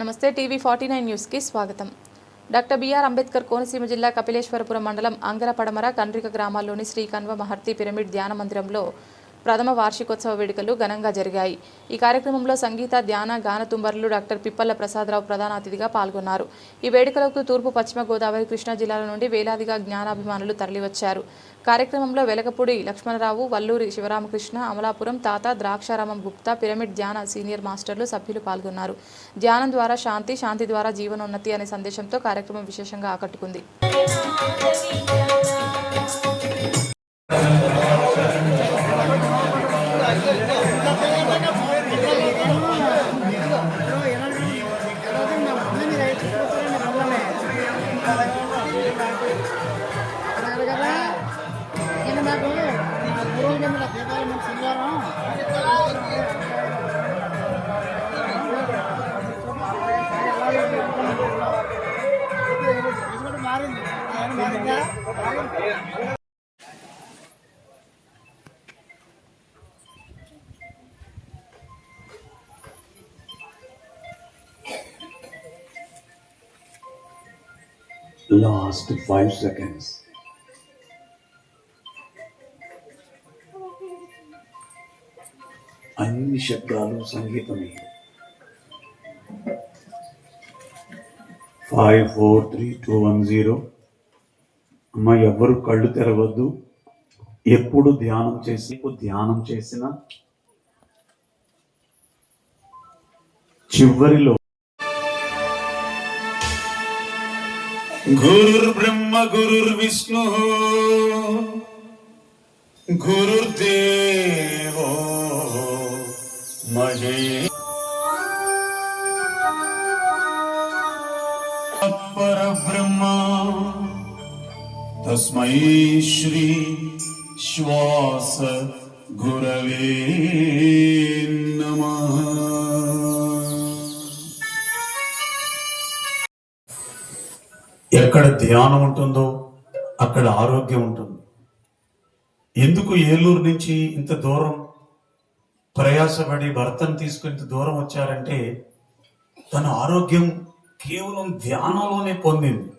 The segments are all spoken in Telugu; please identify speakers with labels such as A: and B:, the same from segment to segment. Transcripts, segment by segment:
A: నమస్తే టీవీ ఫార్టీ నైన్ న్యూస్కి స్వాగతం. డాక్టర్ బిఆర్ అంబేద్కర్ కోనసీమ జిల్లా కపిలేశ్వరపురం మండలం అంగరపడమర కండ్రిక గ్రామాల్లోని శ్రీ కన్వ మహర్తి పిరమిడ్ ధ్యాన మందిరంలో ప్రథమ వార్షికోత్సవ వేడుకలు ఘనంగా జరిగాయి. ఈ కార్యక్రమంలో సంగీత ధ్యాన గాన తుంబర్లు డాక్టర్ పిప్పల్ల ప్రసాదరావు ప్రధాన అతిథిగా పాల్గొన్నారు. ఈ వేడుకలకు తూర్పు పశ్చిమ గోదావరి కృష్ణా జిల్లాల నుండి వేలాదిగా జ్ఞానాభిమానులు తరలివచ్చారు. కార్యక్రమంలో వెలగపూడి లక్ష్మణరావు వల్లూరి శివరామకృష్ణ అమలాపురం తాత ద్రాక్షారామం గుప్తా పిరమిడ్ ధ్యాన సీనియర్ మాస్టర్లు సభ్యులు పాల్గొన్నారు. ధ్యానం ద్వారా శాంతి శాంతి ద్వారా జీవనోన్నతి అనే సందేశంతో కార్యక్రమం విశేషంగా ఆకట్టుకుంది.
B: మారింది ఆయన మారిందా
C: last five seconds. అన్ని శబ్దాలు సంగీతమే. Five four three two one zero. అమ్మ ఎవ్వరు కళ్ళు తెరవద్దు. ఎప్పుడు ధ్యానం చేసి ధ్యానం చేసిన చివరిలో
D: గురుర్ బ్రహ్మ గురుర్ విష్ణు గురుర్దేవో మహే. పరబ్రహ్మ తస్మై శ్రీ శ్వాస గురవే నమ.
C: ఎక్కడ ధ్యానం ఉంటుందో అక్కడ ఆరోగ్యం ఉంటుంది. ఎందుకు ఏలూరు నుంచి ఇంత దూరం? ప్రయాసపడి భర్తను తీసుకుని ఇంత దూరం వచ్చారంటే తన ఆరోగ్యం కేవలం ధ్యానంలోనే పొందింది.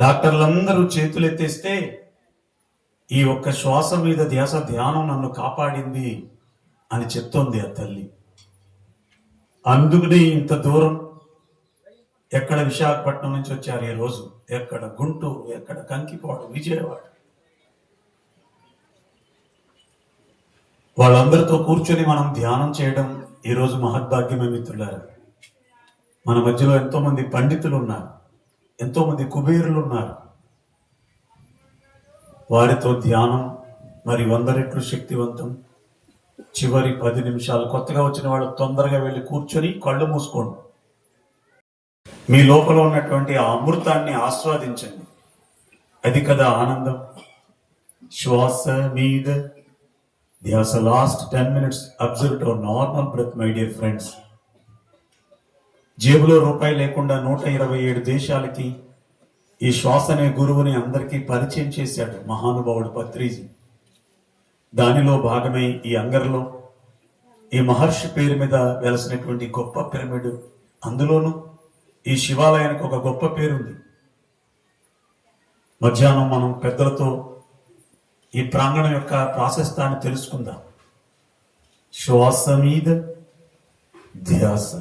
C: డాక్టర్లందరూ చేతులు ఎత్తేస్తే ఈ ఒక్క శ్వాస మీద ధ్యాస ధ్యానం నన్ను కాపాడింది అని చెప్తోంది ఆ తల్లి. అందుకునే ఇంత దూరం ఎక్కడ విశాఖపట్నం నుంచి వచ్చారు ఈ రోజు? ఎక్కడ గుంటూరు? ఎక్కడ కంకిపాడు? విజయవాడ? వాళ్ళందరితో కూర్చొని మనం ధ్యానం చేయడం ఈరోజు మహద్భాగ్యమే మిత్రులారా. మన మధ్యలో ఎంతోమంది పండితులు ఉన్నారు ఎంతోమంది కుబేరులు ఉన్నారు వారితో ధ్యానం మరి వంద రెట్లు శక్తివంతం చివరి పది నిమిషాలు కొత్తగా వచ్చిన వాళ్ళు తొందరగా వెళ్ళి కూర్చొని కళ్ళు మూసుకోండి. మీ లోపల ఉన్నటువంటి ఆ అమృతాన్ని ఆస్వాదించండి. అది కదా ఆనందం. శ్వాస మీద ధ్యాస last ten minutes observe our normal breath my dear friends జేబులో రూపాయి లేకుండా నూట ఇరవై ఏడు దేశాలకి ఈ శ్వాస అనే గురువుని అందరికీ పరిచయం చేశాడు మహానుభావుడు పత్రిజీ. దానిలో భాగమై ఈ అంగర్లో ఈ మహర్షి పేరు మీద వెలసినటువంటి గొప్ప పిరమిడ్ అందులోనూ ఈ శివాలయానికి ఒక గొప్ప పేరుంది. మధ్యాహ్నం మనం పెద్దలతో ఈ ప్రాంగణం యొక్క ప్రాశస్తాన్ని తెలుసుకుందాం. శ్వాస మీద ధ్యాస.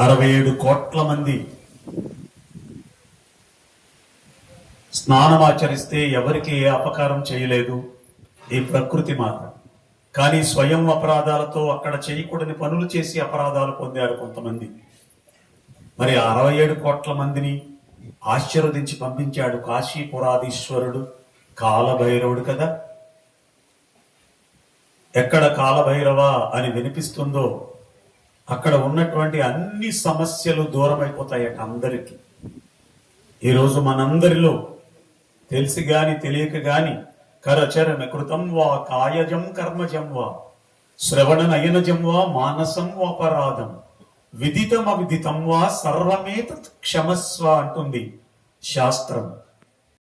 C: అరవై ఏడు కోట్ల మంది స్నానం ఆచరిస్తే ఎవరికి ఏ అపకారం చేయలేదు. ఈ ప్రకృతి మాత్రం. కానీ స్వయం అపరాధాలతో అక్కడ చేయకూడని పనులు చేసి అపరాధాలు పొందారు కొంతమంది. మరి అరవై ఏడు కోట్ల మందిని ఆశీర్వదించి పంపించాడు కాశీ పురాధీశ్వరుడు కాలభైరవుడు కదా? ఎక్కడ కాలభైరవ అని వినిపిస్తుందో అక్కడ ఉన్నటువంటి అన్ని సమస్యలు దూరమైపోతాయట అందరికీ. ఈరోజు మనందరిలో తెలిసి గాని తెలియక గాని కరచరణ కృతం వా కాయజం కర్మజం వా శ్రవణ నయనజం వా మానసం వాపరాధం విదితం అవిదితం వా సర్వమేత క్షమస్వ అంటుంది శాస్త్రం.